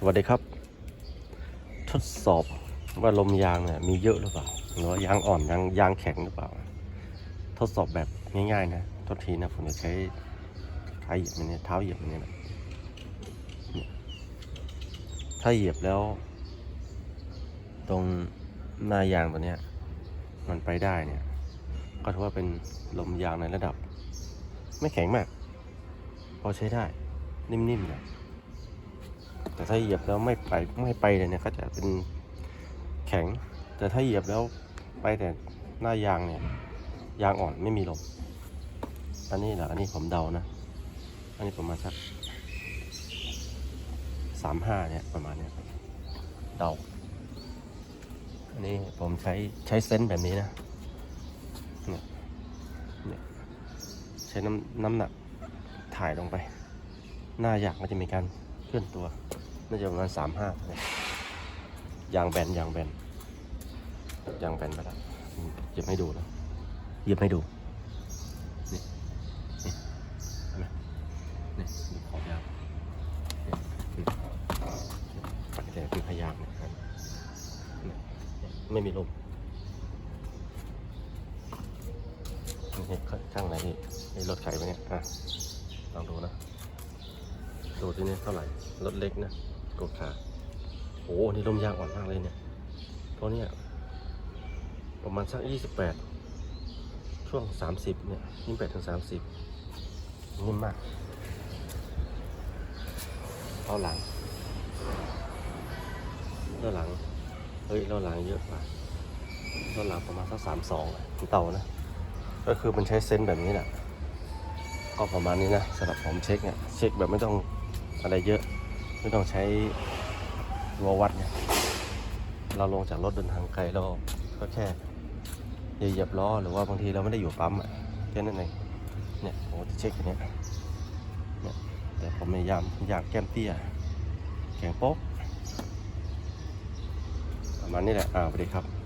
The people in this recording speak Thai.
สวัสดีครับ ทดสอบว่าลมยางเนี่ยมีเยอะหรือเปล่าหรือว่ายางอ่อนยางยางแข็งหรือเปล่า ทดสอบแบบง่ายๆนะทษทีนะผมจะใช้ขาเหยียบมันเนี่ยเท้าเหยียบมันเนี่ยนะถ้าเหยียบแล้ว ตรงหน้ายางตัวเนี้ยมันไปได้เนี่ย ก็ถือว่าเป็นลมยางในระดับ ไม่แข็งมาก พอใช้ได้นิ่มๆเนะ แต่ถ้าเหยียบแล้วไม่ไปไม่ไปเลยเนี่ยก็จะเป็นแข็ง แต่ถ้าเหยียบแล้วไปแต่หน้ายางเนี่ยยางอ่อนไม่มีลมอันนี้เหรออันนี้ผมเดานะ อันนี้ประมาณสักสามห้าเนี่ยประมาณเนี้ยเดา อันนี้ผมใช้ใช้เซนส์แบบนี้นะเนี่ยเนี่ยใช้น้ำน้ำหนักถ่ายลงไป หน้าอยากมันจะมีการเคลื่อนตัว น่าจะประมาณสามห้ายางแบนยางแบนยางแบนไปแล้วอืมเหยียบให้ดูนะเหยียบให้ดูนี่นี่เห็นไหมนี่ดูขอบยางนี่นี่แต่คือพยางค์นะครับนี่ไม่มีลมนี่ข้างไหนนี่นี่รถไขไปเนี่ยอะลองดูนะดูที่นี่เท่าไหร่รถเล็กนะ กดขาโอ้โหนี่ลมยางอ่อนมากเลยเนี่ยตัวเนี้ยประมาณสักยี่สิบแปดช่วงสามสิบเนี่ยยี่สิบแปดถึงสามสิบนิ่มมากเอาหลังเอาหลัง เฮ้ยเราหลังเยอะกว่าเราหลังประมาณสักสามสองเต่านะ ก็คือมันใช้เซนส์แบบนี้แหละก็ประมาณนี้นะสำหรับผมเช็คเนี่ยเช็คแบบไม่ต้องอะไรเยอะ ไม่ต้องใช้วัววัดเนี่ยเราลงจากรถเดินทางไกลเราก็แค่เหยียบล้อหรือว่าบางทีเราไม่ได้อยู่ปั๊มอะแค่นั้นเองเนี่ยผมจะเช็คอันเนี้ยเนี่ยแต่ผมพยายามอยากแก้มเตี้ยแข็งโป๊กประมาณนี้แหละอ่าสวัสดีครับ